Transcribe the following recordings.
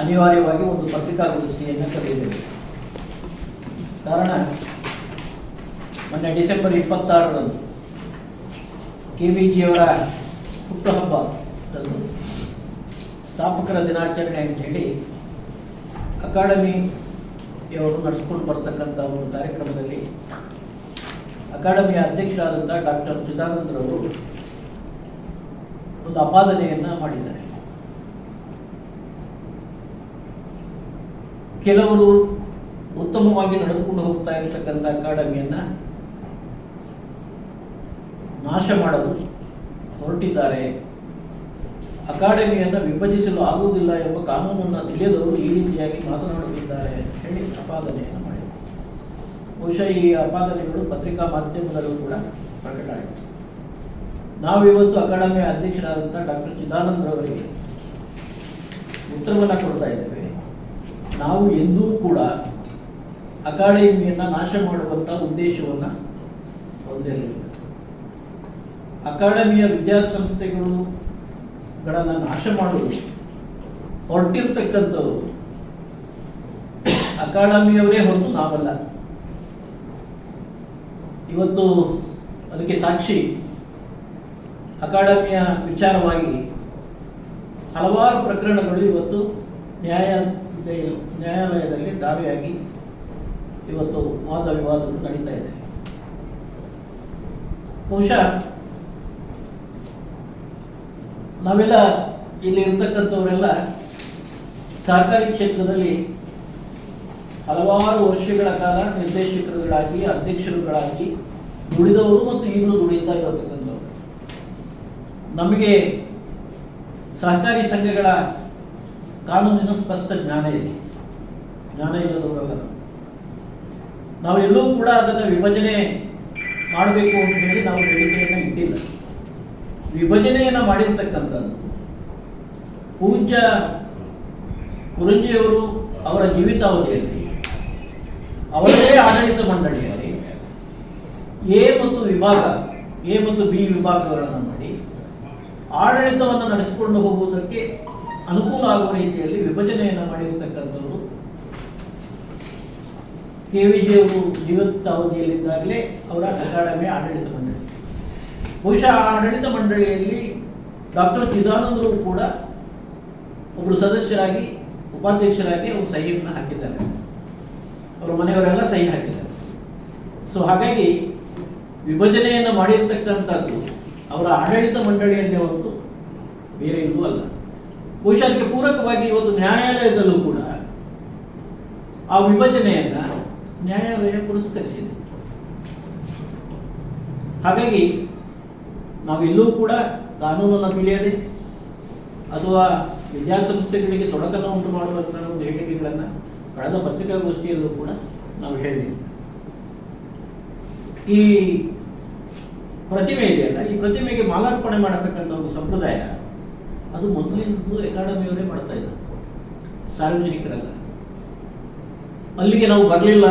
ಅನಿವಾರ್ಯವಾಗಿ ಒಂದು ಪತ್ರಿಕಾಗೋಷ್ಠಿಯನ್ನು ಕರೆದಿದ್ದೇವೆ ಕಾರಣ, ಮೊನ್ನೆ ಡಿಸೆಂಬರ್ ಇಪ್ಪತ್ತಾರರಂದು ಕೆ ವಿ ಜಿಯವರ ಹುಟ್ಟುಹಬ್ಬದಂದು ಸ್ಥಾಪಕರ ದಿನಾಚರಣೆ ಅಂತೇಳಿ ಅಕಾಡೆಮಿಯವರು ನಡೆಸ್ಕೊಂಡು ಬರ್ತಕ್ಕಂಥ ಒಂದು ಕಾರ್ಯಕ್ರಮದಲ್ಲಿ ಅಕಾಡೆಮಿಯ ಅಧ್ಯಕ್ಷರಾದಂಥ ಡಾಕ್ಟರ್ ಚಿದಾನಂದರವರು ಒಂದು ಅಪಾದನೆಯನ್ನು ಮಾಡಿದ್ದಾರೆ. ಕೆಲವರು ಉತ್ತಮವಾಗಿ ನಡೆದುಕೊಂಡು ಹೋಗ್ತಾ ಇರತಕ್ಕಂಥ ಅಕಾಡೆಮಿಯನ್ನು ನಾಶ ಮಾಡಲು ಹೊರಟಿದ್ದಾರೆ. ಅಕಾಡೆಮಿಯನ್ನು ವಿಭಜಿಸಲು ಆಗುವುದಿಲ್ಲ ಎಂಬ ಕಾನೂನನ್ನು ತಿಳಿಯದವರು ಈ ರೀತಿಯಾಗಿ ಮಾತನಾಡುತ್ತಿದ್ದಾರೆ ಅಂತ ಹೇಳಿ ಅಪಾದನೆಯನ್ನು ಮಾಡಿದರು. ಬಹುಶಃ ಈ ಅಪಾದನೆಗಳು ಪತ್ರಿಕಾ ಮಾಧ್ಯಮದಲ್ಲೂ ಕೂಡ ಪ್ರಕಟ ಆಯಿತು. ನಾವಿವತ್ತು ಅಕಾಡೆಮಿಯ ಅಧ್ಯಕ್ಷರಾದಂಥ ಡಾಕ್ಟರ್ ಚಿದಾನಂದರವರಿಗೆ ಉತ್ತರವನ್ನು ಕೊಡ್ತಾ ಇದ್ದೇವೆ. ನಾವು ಎಂದೂ ಕೂಡ ಅಕಾಡೆಮಿಯನ್ನು ನಾಶ ಮಾಡುವಂಥ ಉದ್ದೇಶವನ್ನು ಹೊಂದಿರಲಿಲ್ಲ. ಅಕಾಡೆಮಿಯ ವಿದ್ಯಾಸಂಸ್ಥೆಗಳುಗಳನ್ನು ನಾಶ ಮಾಡುವುದು ಹೊರಟಿರ್ತಕ್ಕಂಥವ್ರು ಅಕಾಡೆಮಿಯವರೇ ಹೊರತು ನಾವಲ್ಲ. ಇವತ್ತು ಅದಕ್ಕೆ ಸಾಕ್ಷಿ ಅಕಾಡೆಮಿಯ ವಿಚಾರವಾಗಿ ಹಲವಾರು ಪ್ರಕರಣಗಳು ಇವತ್ತು ನ್ಯಾಯ ನ್ಯಾಯಾಲಯದಲ್ಲಿ ದಾವೆಯಾಗಿ ಇವತ್ತು ವಾದ ವಿವಾದಗಳು ನಡೀತಾ ಇದೆ. ಬಹುಶಃ ನಾವೆಲ್ಲ ಇಲ್ಲಿ ಇರ್ತಕ್ಕಂಥವರೆಲ್ಲ ಸಹಕಾರಿ ಕ್ಷೇತ್ರದಲ್ಲಿ ಹಲವಾರು ವರ್ಷಗಳ ಕಾಲ ನಿರ್ದೇಶಕರುಗಳಾಗಿ, ಅಧ್ಯಕ್ಷರುಗಳಾಗಿ ದುಡಿದವರು ಮತ್ತು ಈಗಲೂ ದುಡಿತಾ ಇರತಕ್ಕಂಥವ್ರು. ನಮಗೆ ಸಹಕಾರಿ ಸಂಘಗಳ ಕಾನೂನಿನ ಸ್ಪಷ್ಟ ಜ್ಞಾನ ಇದೆ ಜ್ಞಾನ ಇಲ್ಲದವರಲ್ಲ ನಾವು. ನಾವೆಲ್ಲೂ ಕೂಡ ಅದನ್ನು ವಿಭಜನೆ ಮಾಡಬೇಕು ಅಂತ ಹೇಳಿ ನಾವು ಬೇಡಿಕೆಯನ್ನು ಇಟ್ಟಿಲ್ಲ ವಿಭಜನೆಯನ್ನು ಮಾಡಿರ್ತಕ್ಕಂಥದ್ದು ಪೂಜ್ಯ ಕುರುಂಜಿಯವರು ಅವರ ಜೀವಿತಾವಧಿಯಲ್ಲಿ, ಅವರದೇ ಆಡಳಿತ ಮಂಡಳಿಯಲ್ಲಿ ಎ ಮತ್ತು ವಿಭಾಗ, ಎ ಮತ್ತು ಬಿ ವಿಭಾಗಗಳನ್ನು ಮಾಡಿ ಆಡಳಿತವನ್ನು ನಡೆಸಿಕೊಂಡು ಹೋಗುವುದಕ್ಕೆ ಅನುಕೂಲ ಆಗುವ ರೀತಿಯಲ್ಲಿ ವಿಭಜನೆಯನ್ನು ಮಾಡಿರ್ತಕ್ಕಂಥದ್ದು ಕೆ ವಿ ಜೀವಂತ ಅವಧಿಯಲ್ಲಿದ್ದಾಗಲೇ ಅವರ ಅಕಾಡೆಮಿ ಆಡಳಿತ ಮಂಡಳಿ. ಬಹುಶಃ ಆ ಆಡಳಿತ ಮಂಡಳಿಯಲ್ಲಿ ಡಾಕ್ಟರ್ ಚಿದಾನಂದರು ಕೂಡ ಒಬ್ಬರು ಸದಸ್ಯರಾಗಿ, ಉಪಾಧ್ಯಕ್ಷರಾಗಿ ಅವರು ಸಹಿಯನ್ನು ಹಾಕಿದ್ದಾರೆ. ಅವರ ಮನೆಯವರೆಲ್ಲ ಸಹಿ ಹಾಕಿದ್ದಾರೆ. ಸೊ ಹಾಗಾಗಿ ವಿಭಜನೆಯನ್ನು ಮಾಡಿರ್ತಕ್ಕಂಥದ್ದು ಅವರ ಆಡಳಿತ ಮಂಡಳಿಯನ್ನೇ ಹೊರತು ಬೇರೆ ಇಲ್ಲೂ ಅಲ್ಲ. ಬಹುಶಃ ಪೂರಕವಾಗಿ ಇವತ್ತು ನ್ಯಾಯಾಲಯದಲ್ಲೂ ಕೂಡ ಆ ವಿಭಜನೆಯನ್ನ ನ್ಯಾಯಾಲಯ ಪುರಸ್ಕರಿಸಿದೆ. ಹಾಗಾಗಿ ನಾವೆಲ್ಲೂ ಕೂಡ ಕಾನೂನನ್ನು ತಿಳಿಯದೆ ಅಥವಾ ವಿದ್ಯಾಸಂಸ್ಥೆಗಳಿಗೆ ತೊಡಕನ್ನು ಉಂಟು ಮಾಡುವಂಥ ಒಂದು ಹೇಳಿಕೆಗಳನ್ನು ಕಳೆದ ಪತ್ರಿಕಾಗೋಷ್ಠಿಯಲ್ಲೂ ಕೂಡ ನಾವು ಹೇಳಿದ್ದೀವಿ ಈ ಪ್ರತಿಮೆ ಇದೆಯಲ್ಲ ಈ ಪ್ರತಿಮೆಗೆ ಮಾಲಾರ್ಪಣೆ ಮಾಡತಕ್ಕಂಥ ಒಂದು ಸಂಪ್ರದಾಯ ಅದು ಮೊದಲಿಂದು ಅಕಾಡೆಮಿಯವರೇ ಮಾಡ್ತಾ ಇದ್ದಾರೆ. ಸಾರ್ವಜನಿಕರಲ್ಲ. ಅಲ್ಲಿಗೆ ನಾವು ಬರಲಿಲ್ಲ.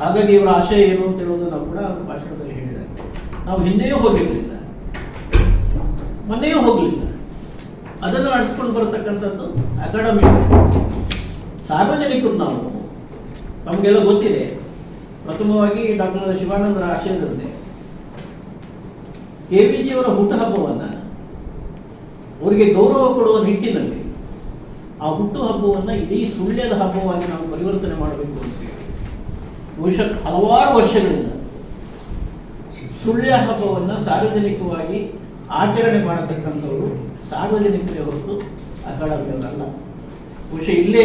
ಹಾಗಾಗಿ ಇವರ ಆಶಯ ಏನು ಅಂತ ಹೇಳೋದು ನಾವು ಕೂಡ ಭಾಷಣದಲ್ಲಿ ಹೇಳಿದ್ದಾರೆ. ನಾವು ಹಿಂದೆಯೂ ಹೋಗಿರಲಿಲ್ಲ. ಮೊನ್ನೆಯೂ ಹೋಗಲಿಲ್ಲ. ಅದನ್ನು ನಡೆಸ್ಕೊಂಡು ಬರತಕ್ಕಂಥದ್ದು ಅಕಾಡೆಮಿ ಸಾರ್ವಜನಿಕರು ನಾವು. ನಮಗೆಲ್ಲ ಗೊತ್ತಿದೆ. ಪ್ರಥಮವಾಗಿ ಡಾಕ್ಟರ್ ಶಿವಾನಂದರ ಆಶಯದಂತೆ. ಕೆ ಪಿ ಜಿಯವರ ಹುಟ್ಟುಹಬ್ಬವನ್ನು ಅವರಿಗೆ ಗೌರವ ಕೊಡುವ ನಿಟ್ಟಿನಲ್ಲಿ ಆ ಹುಟ್ಟು ಹಬ್ಬವನ್ನು ಇಡೀ ಸುಳ್ಯದ ಹಬ್ಬವಾಗಿ ನಾವು ಪರಿವರ್ತನೆ ಮಾಡಬೇಕು ಅಂತ ಹೇಳಿ ಬಹುಶಃ ಹಲವಾರು ವರ್ಷಗಳಿಂದ ಸುಳ್ಯ ಹಬ್ಬವನ್ನು ಸಾರ್ವಜನಿಕವಾಗಿ ಆಚರಣೆ ಮಾಡತಕ್ಕಂಥವರು ಸಾರ್ವಜನಿಕರೇ ಹೊರತು ಅಕಾಡೆಮಿಯವರಲ್ಲ ಬಹುಶಃ ಇಲ್ಲೇ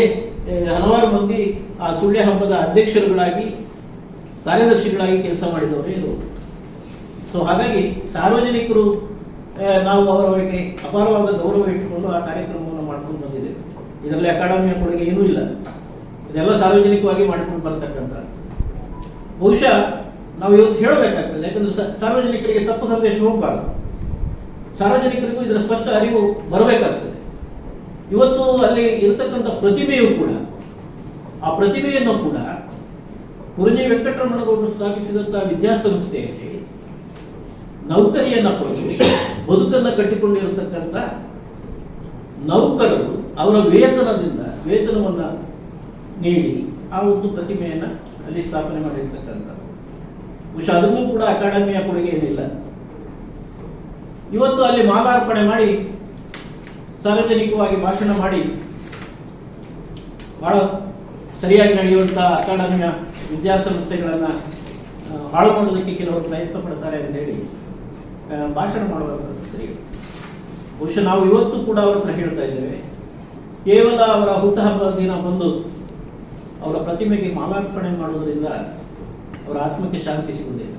ಹಲವಾರು ಮಂದಿ ಆ ಸುಳ್ಯ ಹಬ್ಬದ ಅಧ್ಯಕ್ಷರುಗಳಾಗಿ, ಕಾರ್ಯದರ್ಶಿಗಳಾಗಿ ಕೆಲಸ ಮಾಡಿದವರೇ ಇರುವುದು ಸೊ ಹಾಗಾಗಿ ಸಾರ್ವಜನಿಕರು ನಾವು ಅವರ ಬಗ್ಗೆ ಅಪಾರವಾದ ಗೌರವ ಇಟ್ಟುಕೊಂಡು ಆ ಕಾರ್ಯಕ್ರಮವನ್ನು ಮಾಡ್ಕೊಂಡು ಬಂದಿದ್ದೇವೆ. ಇದರಲ್ಲಿ ಅಕಾಡೆಮಿಯ ಕೊಡುಗೆ ಏನೂ ಇಲ್ಲ. ಇದೆಲ್ಲ ಸಾರ್ವಜನಿಕವಾಗಿ ಮಾಡಿಕೊಂಡು ಬರತಕ್ಕಂಥ. ಬಹುಶಃ ನಾವು ಇವತ್ತು ಹೇಳಬೇಕಾಗ್ತದೆ, ಯಾಕಂದ್ರೆ ಸಾರ್ವಜನಿಕರಿಗೆ ತಪ್ಪು ಸಂದೇಶ ಹೋಗಬಾರದು. ಸಾರ್ವಜನಿಕರಿಗೂ ಇದರ ಸ್ಪಷ್ಟ ಅರಿವು ಬರಬೇಕಾಗ್ತದೆ. ಇವತ್ತು ಅಲ್ಲಿ ಇರತಕ್ಕಂಥ ಪ್ರತಿಮೆಯೂ ಕೂಡ, ಆ ಪ್ರತಿಮೆಯನ್ನು ಕೂಡ ಕುರುಜಿ ವೆಂಕಟರಮಣಗೌಡರು ಸ್ಥಾಪಿಸಿದಂಥ ವಿದ್ಯಾಸಂಸ್ಥೆಯಲ್ಲಿ ನೌಕರಿಯನ್ನ ಪಡೆದು ಬದುಕನ್ನು ಕಟ್ಟಿಕೊಂಡಿರತಕ್ಕಂಥ ನೌಕರರು ಅವರ ವೇತನದಿಂದ ವೇತನವನ್ನು ನೀಡಿ ಆ ಒಂದು ಪ್ರತಿಮೆಯನ್ನು ಅಲ್ಲಿ ಸ್ಥಾಪನೆ ಮಾಡಿರ್ತಕ್ಕಂಥದ್ದು ಬಹುಶಃ ಅದನ್ನೂ ಕೂಡ ಅಕಾಡೆಮಿಯ ಕೊಡುಗೆ ಏನಿಲ್ಲ. ಇವತ್ತು ಅಲ್ಲಿ ಮಾಲಾರ್ಪಣೆ ಮಾಡಿ, ಸಾರ್ವಜನಿಕವಾಗಿ ಭಾಷಣ ಮಾಡಿ, ಬಹಳ ಸರಿಯಾಗಿ ನಡೆಯುವಂಥ ಅಕಾಡೆಮಿಯ ವಿದ್ಯಾಸಂಸ್ಥೆಗಳನ್ನು ಹಾಳು ಮಾಡೋದಕ್ಕೆ ಕೆಲವರು ಪ್ರಯತ್ನ ಪಡ್ತಾರೆ ಅಂತ ಹೇಳಿ ಭಾಷಣ ಮಾಡುವಂಥದ್ದು. ಸರಿ ಬಹುಶಃ ನಾವು ಇವತ್ತು ಕೂಡ ಅವ್ರ ಹತ್ರ ಹೇಳ್ತಾ ಇದ್ದೇವೆ. ಕೇವಲ ಅವರ ಹುಟ್ಟುಹಬ್ಬದ ದಿನ ಬಂದು ಅವರ ಪ್ರತಿಮೆಗೆ ಮಾಲಾರ್ಪಣೆ ಮಾಡುವುದರಿಂದ ಅವರ ಆತ್ಮಕ್ಕೆ ಶಾಂತಿ ಸಿಗುವುದಿಲ್ಲ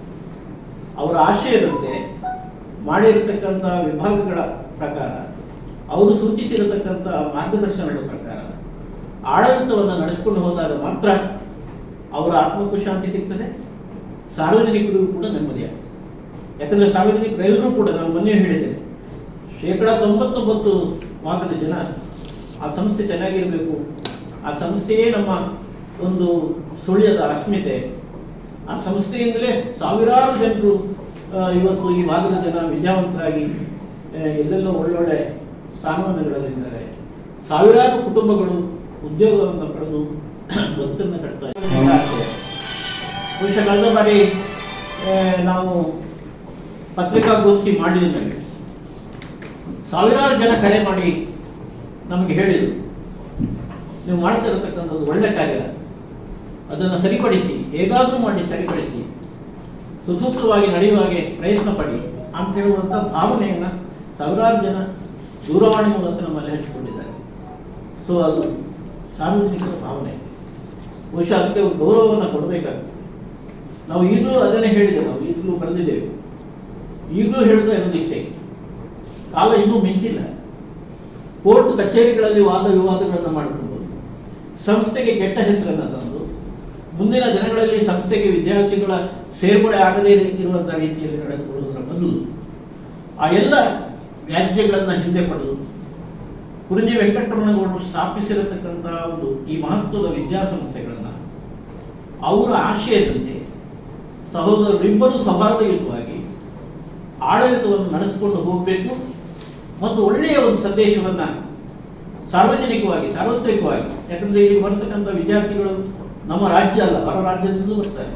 ಅವರ ಆಶಯದಂತೆ ಮಾಡಿರತಕ್ಕಂಥ ವಿಭಾಗಗಳ ಪ್ರಕಾರ, ಅವರು ಸೂಚಿಸಿರತಕ್ಕಂಥ ಮಾರ್ಗದರ್ಶನಗಳ ಪ್ರಕಾರ, ಆಡಳಿತವನ್ನು ನಡೆಸಿಕೊಂಡು ಹೋದಾಗ ಮಾತ್ರ ಅವರ ಆತ್ಮಕ್ಕೂ ಶಾಂತಿ ಸಿಗ್ತದೆ, ಸಾರ್ವಜನಿಕರಿಗೂ ಕೂಡ ನೆಮ್ಮದಿಯಾಗ್ತದೆ ಯಾಕಂದರೆ ಸಾರ್ವಜನಿಕರೆಲ್ಲರೂ ಕೂಡ ನಾನು ಮೊನ್ನೆ ಹೇಳಿದ್ದೇನೆ ಶೇಕಡ ತೊಂಬತ್ತೊಂಬತ್ತು ಭಾಗದ ಜನ ಆ ಸಂಸ್ಥೆ ಚೆನ್ನಾಗಿರಬೇಕು. ಆ ಸಂಸ್ಥೆಯೇ ನಮ್ಮ ಒಂದು ಸುಳ್ಯದ ಅಸ್ಮಿತೆ ಆ ಸಂಸ್ಥೆಯಿಂದಲೇ ಸಾವಿರಾರು ಜನರು ಇವತ್ತು ಈ ಭಾಗದ ಜನ ವಿದ್ಯಾವಂತರಾಗಿ ಎಲ್ಲೆಲ್ಲೋ ಒಳ್ಳೊಳ್ಳೆ ಸ್ಥಾನಮಾನಗಳಲ್ಲಿದ್ದಾರೆ ಸಾವಿರಾರು ಕುಟುಂಬಗಳು ಉದ್ಯೋಗವನ್ನು ಪಡೆದು ಬದುಕನ್ನು ಕಟ್ತಾ ಬಹುಶಃ ಕಳೆದ ಬಾರಿ ನಾವು ಪತ್ರಿಕಾಗೋಷ್ಠಿ ಮಾಡಿದ್ಮೇಲೆ ಸಾವಿರಾರು ಜನ ಕರೆ ಮಾಡಿ ನಮಗೆ ಹೇಳಿದರು. ನೀವು ಮಾಡ್ತಾ ಇರತಕ್ಕಂಥದ್ದು ಒಳ್ಳೆ ಕಾರ್ಯ. ಅದನ್ನು ಸರಿಪಡಿಸಿ, ಹೇಗಾದರೂ ಮಾಡಿ ಸರಿಪಡಿಸಿ ಸುಸೂತ್ರವಾಗಿ ನಡೆಯುವ ಹಾಗೆ ಪ್ರಯತ್ನ ಪಡಿ ಅಂತ ಹೇಳುವಂಥ ಭಾವನೆಯನ್ನು ಸಾವಿರಾರು ಜನ ದೂರವಾಣಿ ಮೂಲಕ ನಮ್ಮಲ್ಲಿ ಹಂಚಿಕೊಂಡಿದ್ದಾರೆ. ಸೊ ಅದು ಸಾರ್ವಜನಿಕರ ಭಾವನೆ. ಬಹುಶಃ ಅದಕ್ಕೆ ಗೌರವವನ್ನು ಕೊಡಬೇಕಾಗ್ತದೆ. ನಾವು ಈಗಲೂ ಅದನ್ನೇ ಹೇಳಿದ್ದೇವೆ, ನಾವು ಈಗಲೂ ಬರೆದಿದ್ದೇವೆ. ಈಗಲೂ ಹೇಳ್ತಾ ಇರೋದು ಇಷ್ಟೇ. ಕಾಲ ಇನ್ನೂ ಮಿಂಚಿಲ್ಲ. ಕೋರ್ಟ್ ಕಚೇರಿಗಳಲ್ಲಿ ವಾದ ವಿವಾದಗಳನ್ನು ಮಾಡಿಕೊಂಡು ಸಂಸ್ಥೆಗೆ ಕೆಟ್ಟ ಹೆಸರನ್ನು ತಂದು, ಮುಂದಿನ ದಿನಗಳಲ್ಲಿ ಸಂಸ್ಥೆಗೆ ವಿದ್ಯಾರ್ಥಿಗಳ ಸೇರ್ಪಡೆ ಆಗದೇ ಇರುವಂತಹ ರೀತಿಯಲ್ಲಿ ನಡೆದುಕೊಳ್ಳುವುದರ ಬದಲು ಆ ಎಲ್ಲ ವ್ಯಾಜ್ಯಗಳನ್ನು ಹಿಂದೆ ಪಡೆದು ಕುರುಜಿ ವೆಂಕಟರಮಣಗೌಡರು ಸ್ಥಾಪಿಸಿರತಕ್ಕಂತಹ ಒಂದು ಈ ಮಹತ್ವದ ವಿದ್ಯಾಸಂಸ್ಥೆಗಳನ್ನು, ಅವರ ಆಶಯದಂತೆ ಸಹೋದರರಿಬ್ಬರೂ ಸೌಹಾರ್ದಯುತವಾಗಿ ಆಡಳಿತವನ್ನು ನಡೆಸಿಕೊಂಡು ಹೋಗಬೇಕು ಮತ್ತು ಒಳ್ಳೆಯ ಒಂದು ಸಂದೇಶವನ್ನು ಸಾರ್ವಜನಿಕವಾಗಿ, ಸಾರ್ವತ್ರಿಕವಾಗಿ, ಯಾಕಂದರೆ ಇಲ್ಲಿ ಬರ್ತಕ್ಕಂಥ ವಿದ್ಯಾರ್ಥಿಗಳು ನಮ್ಮ ರಾಜ್ಯ ಅಲ್ಲ, ಹೊರ ರಾಜ್ಯದಿಂದಲೂ ಬರ್ತಾರೆ.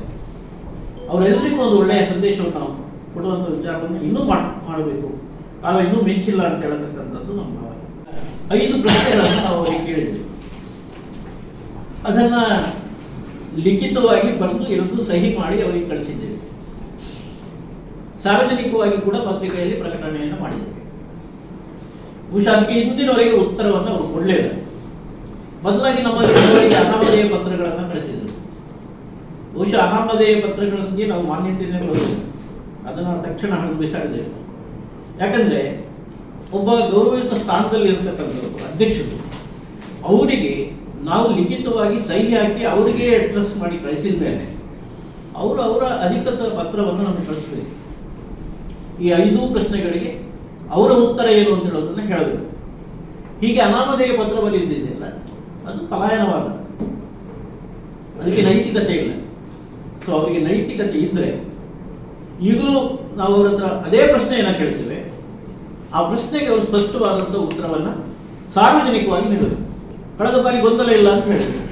ಅವರೆಲ್ಲರಿಗೂ ಒಂದು ಒಳ್ಳೆಯ ಸಂದೇಶವನ್ನು ನಾವು ಕೊಡುವಂಥ ವಿಚಾರವನ್ನು ಇನ್ನೂ ಮಾಡ್, ಮಾಡಬೇಕು. ಕಾಲ ಇನ್ನೂ ಮೆಚ್ಚಿಲ್ಲ ಅಂತ ಹೇಳತಕ್ಕಂಥದ್ದು ನಮ್ಮ ಭಾವನೆ. ಐದು ಪ್ರಶ್ನೆಗಳನ್ನು ನಾವು ಅವರಿಗೆ ಕೇಳಿದ್ವಿ. ಅದನ್ನು ಲಿಖಿತವಾಗಿ ಬರೆದು ಎರಡು ಸಹಿ ಮಾಡಿ ಅವರಿಗೆ ಕಳಿಸಿದ್ದೇವೆ ಸಾರ್ವಜನಿಕವಾಗಿ ಕೂಡ ಪತ್ರಿಕೆಯಲ್ಲಿ ಪ್ರಕಟಣೆಯನ್ನು ಮಾಡಿದ್ದೇವೆ. ಬಹುಶಃ ಅದಕ್ಕೆ ಇಂದಿನವರೆಗೆ ಉತ್ತರವನ್ನು ಅವರು ಕೊಡಲಿಲ್ಲ ಬದಲಾಗಿ ಅವರಿಗೆ ಅನಾಮಧೇಯ ಪತ್ರಗಳನ್ನು ಕಳಿಸಿದರು. ಬಹುಶಃ ಅನಾಮಧೇಯ ಪತ್ರಗಳಿಗೆ ನಾವು ಮಾನ್ಯತೆಯನ್ನೇ ಕೊಡಬೇಕು. ಅದನ್ನು ತಕ್ಷಣ ಹಣ ಬಿಸಾಡಿದ್ದೇವೆ ಯಾಕಂದ್ರೆ, ಒಬ್ಬ ಗೌರವಿತ ಸ್ಥಾನದಲ್ಲಿ ಇರತಕ್ಕಂಥವ್ರು ಅಧ್ಯಕ್ಷರು, ಅವರಿಗೆ ನಾವು ಲಿಖಿತವಾಗಿ ಸಹಿ ಹಾಕಿ ಅವರಿಗೆ ಅಡ್ರೆಸ್ ಮಾಡಿ ಕಳಿಸಿದ ಮೇಲೆ ಅವರು ಅವರ ಅಧಿಕೃತ ಪತ್ರವನ್ನು ನಮಗೆ ಕಳಿಸಬೇಕು. ಈ ಐದು ಪ್ರಶ್ನೆಗಳಿಗೆ ಅವರ ಉತ್ತರ ಏನು ಅಂತ ಹೇಳೋದನ್ನ ಹೇಳಬೇಕು. ಹೀಗೆ ಅನಾಮಧೇಯ ಪತ್ರ ಬರೆಯುತ್ತಿದೆಯಲ್ಲ ಅದು ಪಲಾಯನವಾದ, ಅದಕ್ಕೆ ನೈತಿಕತೆ ಇಲ್ಲ. ಸೊ ಅವರಿಗೆ ನೈತಿಕತೆ ಇದ್ದರೆ ಈಗಲೂ ನಾವು ಅವ್ರ ಹತ್ರ ಅದೇ ಪ್ರಶ್ನೆಯನ್ನು ಕೇಳ್ತೇವೆ. ಆ ಪ್ರಶ್ನೆಗೆ ಅವರು ಸ್ಪಷ್ಟವಾದಂಥ ಉತ್ತರವನ್ನು ಸಾರ್ವಜನಿಕವಾಗಿ ನೀಡಬೇಕು. ಕಳೆದ ಬಾರಿ ಗೊಂದಲ ಇಲ್ಲ ಅಂತ ಹೇಳಿದ್ರು.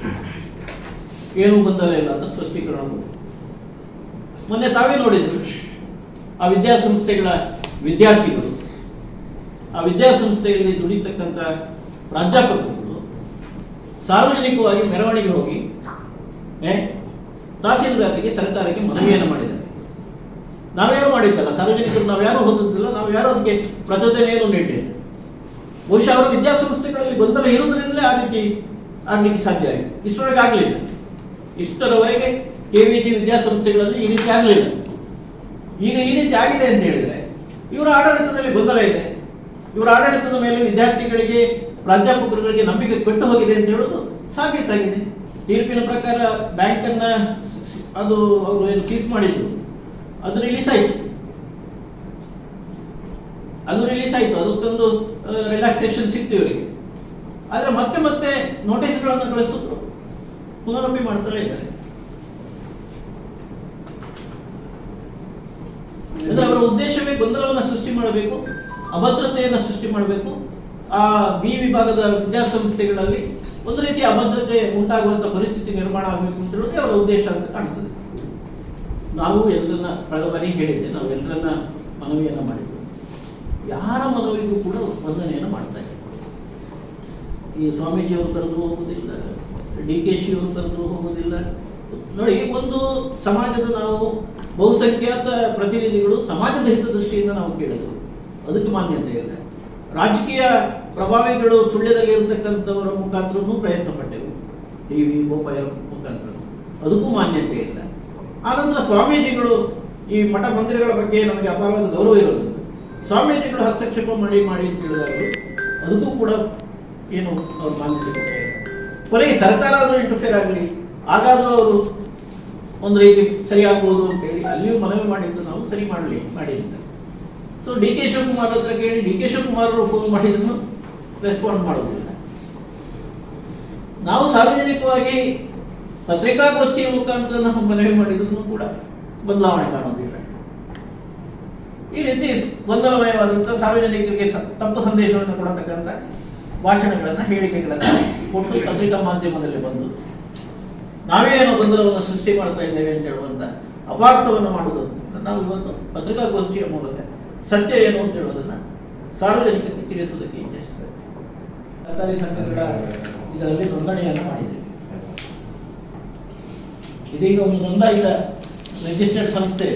ಏನೂ ಗೊಂದಲ ಇಲ್ಲ ಅಂತ ಸ್ಪಷ್ಟೀಕರಣ ಮೊನ್ನೆ ತಾವೇ ನೋಡಿದ್ರು. ಆ ವಿದ್ಯಾಸಂಸ್ಥೆಗಳ ವಿದ್ಯಾರ್ಥಿಗಳು, ಆ ವಿದ್ಯಾಸಂಸ್ಥೆಯಲ್ಲಿ ದುಡಿತಕ್ಕಂಥ ಪ್ರಾಧ್ಯಾಪಕರುಗಳು ಸಾರ್ವಜನಿಕವಾಗಿ ಮೆರವಣಿಗೆ ಹೋಗಿ ತಹಸೀಲ್ದಾರರಿಗೆ ಸರ್ಕಾರಕ್ಕೆ ಮನವಿಯನ್ನು ಮಾಡಿದ್ದಾರೆ. ನಾವ್ಯಾರು ಮಾಡಿದ್ದಲ್ಲ? ಸಾರ್ವಜನಿಕರು ನಾವ್ಯಾರು ಹೊಂದಿದ್ದಿಲ್ಲ ನಾವು ಯಾರು ಅದಕ್ಕೆ ಪ್ರಚೋದನೆಯನ್ನು ನೀಡಲಿಲ್ಲ. ಬಹುಶಃ ಅವರು ವಿದ್ಯಾಸಂಸ್ಥೆಗಳಲ್ಲಿ ಗೊಂದಲ ಇರುವುದರಿಂದಲೇ ಆ ರೀತಿ ಆಗಲಿಕ್ಕೆ ಸಾಧ್ಯ ಆಯಿತು. ಇಷ್ಟರೊಳಗೆ ಆಗಲಿಲ್ಲ. ಇಷ್ಟರವರೆಗೆ ಕೆ ವಿ ಜಿ ವಿದ್ಯಾಸಂಸ್ಥೆಗಳಲ್ಲಿ ಈ ರೀತಿ ಆಗಲಿಲ್ಲ. ಈಗ ಈ ರೀತಿ ಆಗಿದೆ ಅಂತ ಹೇಳಿದ್ರೆ, ಇವರ ಆಡಳಿತದಲ್ಲಿ ಗೊಂದಲ ಇದೆ. ಇವರ ಆಡಳಿತದ ಮೇಲೆ ವಿದ್ಯಾರ್ಥಿಗಳಿಗೆ, ಪ್ರಾಧ್ಯಾಪಕರುಗಳಿಗೆ ನಂಬಿಕೆ ಕೊಟ್ಟು ಹೋಗಿದೆ ಅಂತ ಹೇಳೋದು ಸಾಬೀತಾಗಿದೆ. ತೀರ್ಪಿನ ಪ್ರಕಾರ ಬ್ಯಾಂಕನ್ನು ಅದು ಅವರು ಏನು ಸೀಸ್ ಮಾಡಿದ್ರು. ಅದು ರಿಲೀಸ್ ಆಯಿತು. ಅದು ರಿಲೀಸ್ ಆಯಿತು. ಅದಕ್ಕೊಂದು ರಿಲ್ಯಾಕ್ಸೇಷನ್ ಸಿಕ್ತು ಇವರಿಗೆ. ಆದರೆ ಮತ್ತೆ ಮತ್ತೆ ನೋಟಿಸ್ಗಳನ್ನು ಕಳಿಸಿದ್ರು ಪುನರಪಿ ಮಾಡ್ತಲೇ ಇದ್ದಾರೆ. ಅಂದ್ರೆ ಅವರ ಉದ್ದೇಶವೇ ಗೊಂದಲವನ್ನು ಸೃಷ್ಟಿ ಮಾಡಬೇಕು, ಅಭದ್ರತೆಯನ್ನು ಸೃಷ್ಟಿ ಮಾಡಬೇಕು. ಆ ಬಿ ವಿಭಾಗದ ವಿದ್ಯಾಸಂಸ್ಥೆಗಳಲ್ಲಿ ಒಂದು ರೀತಿಯ ಅಭದ್ರತೆ ಉಂಟಾಗುವಂಥ ಪರಿಸ್ಥಿತಿ ನಿರ್ಮಾಣ ಆಗಬೇಕು ಅಂತ ಹೇಳೋದೇ ಅವರ ಉದ್ದೇಶ ಅಂತ ಕಾಣ್ತದೆ. ನಾವು ಎಲ್ಲರನ್ನ ಕಳೆದ ಬಾರಿ ಹೇಳಿದ್ದೆ, ನಾವು ಎಲ್ಲರನ್ನ ಮನವಿಯನ್ನು ಮಾಡಿದ್ವಿ. ಯಾರ ಮನವಿಗೂ ಕೂಡ ಸ್ಪಂದನೆಯನ್ನು ಮಾಡ್ತಾ ಇದ್ದಾರೆ ಈ ಸ್ವಾಮೀಜಿಯವರು ಕರೆದು ಹೋಗುವುದಿಲ್ಲ, ಡಿ ಕೆ ಶಿ ಅವರು ಕರೆದು ಹೋಗುವುದಿಲ್ಲ ನೋಡಿ ಒಂದು ಸಮಾಜದ ನಾವು ಬಹುಸಂಖ್ಯಾತ ಪ್ರತಿನಿಧಿಗಳು ಸಮಾಜದ ಹಿತದೃಷ್ಟಿಯಿಂದ ನಾವು ಕೇಳಿದ್ರು. ಅದಕ್ಕೆ ಮಾನ್ಯತೆ ಇಲ್ಲ ರಾಜಕೀಯ ಪ್ರಭಾವಿಗಳು ಸುಳ್ಯದಲ್ಲಿ ಇರತಕ್ಕಂಥವರ ಮುಖಾಂತರನೂ ಪ್ರಯತ್ನ ಪಟ್ಟೆವು. ಟಿ ವಿ, ಮೊಬೈಲ್ ಮುಖಾಂತರ ಅದಕ್ಕೂ ಮಾನ್ಯತೆ ಇಲ್ಲ ಆನಂತರ ಸ್ವಾಮೀಜಿಗಳು ಈ ಮಠ ಮಂದಿರಗಳ ಬಗ್ಗೆ ನಮಗೆ ಅಪಾರವಾದ ಗೌರವ ಇರೋದು ಸ್ವಾಮೀಜಿಗಳು ಹಸ್ತಕ್ಷೇಪ ಮಾಡಿ ಮಾಡಿ ಅಂತ ಹೇಳಿದಾಗ ಅದಕ್ಕೂ ಕೂಡ ಏನು ಅವ್ರು ಮಾನ್ಯತೆ ಕೊಟ್ಟಿಲ್ಲ. ಕೊನೆಗೆ ಸರ್ಕಾರ ಆದರೂ ಇಂಟರ್ಫೇರ್ ಆಗಲಿ ಹಾಗಾದರೂ ಅವರು ಒಂದು ರೀತಿ ಸರಿಯಾಗ್ಬೋದು ಅಂತ ಹೇಳಿ ಅಲ್ಲಿಯೂ ಮನವಿ ಮಾಡಿದ್ದು ನಾವು ಸರಿ ಮಾಡಲಿ ಮಾಡಿ ಅಂತ ಸೊ ಡಿ ಕೆ ಶಿವಕುಮಾರ್ ಹತ್ರ ಕೇಳಿ ಡಿ ಕೆ ಶಿವಕುಮಾರ್ ಅವರು ಫೋನ್ ಮಾಡಿದ್ರು ರೆಸ್ಪಾಂಡ್ ಮಾಡೋದಿಲ್ಲ. ನಾವು ಸಾರ್ವಜನಿಕವಾಗಿ ಪತ್ರಿಕಾಗೋಷ್ಠಿಯ ಮುಖಾಂತರ ನಾವು ಮನವಿ ಮಾಡಿದ್ರು ಕೂಡ ಬದಲಾವಣೆ ಕಾಣೋದಿಲ್ಲ ಈ ರೀತಿ ಗೊಂದಲಮಯವಾದಂತಹ ಸಾರ್ವಜನಿಕರಿಗೆ ತಪ್ಪು ಸಂದೇಶವನ್ನು ಕೊಡತಕ್ಕಂಥ ಭಾಷಣಗಳನ್ನು, ಹೇಳಿಕೆಗಳನ್ನು ಕೊಟ್ಟು ಪತ್ರಿಕಾ ಮಾಧ್ಯಮದಲ್ಲಿ ಬಂದು ನಾವೇ ಏನೋ ಗೊಂದಲವನ್ನು ಸೃಷ್ಟಿ ಮಾಡ್ತಾ ಇದ್ದೇವೆ ಅಂತ ಹೇಳುವಂಥ ಅಪಾರ್ಥವನ್ನು ಮಾಡುವುದನ್ನು ನಾವು ಇವತ್ತು ಪತ್ರಿಕಾಗೋಷ್ಠಿಯ ಮೂಲಕ ಸತ್ಯ ಏನು ಅಂತ ಹೇಳೋದನ್ನು ಸಾರ್ವಜನಿಕರಿಗೆ ತಿಳಿಸುವುದಕ್ಕೆ ಇಚ್ಛಿಸುತ್ತೇವೆ. ಸರ್ಕಾರಿ ಸಂಘಗಳ ಇದರಲ್ಲಿ ನೋಂದಣಿಯನ್ನು ಮಾಡಿದ್ದೇವೆ. ಇದೀಗ ಒಂದು ನೋಂದಾಯಿತ ರಿಜಿಸ್ಟರ್ಡ್ ಸಂಸ್ಥೆ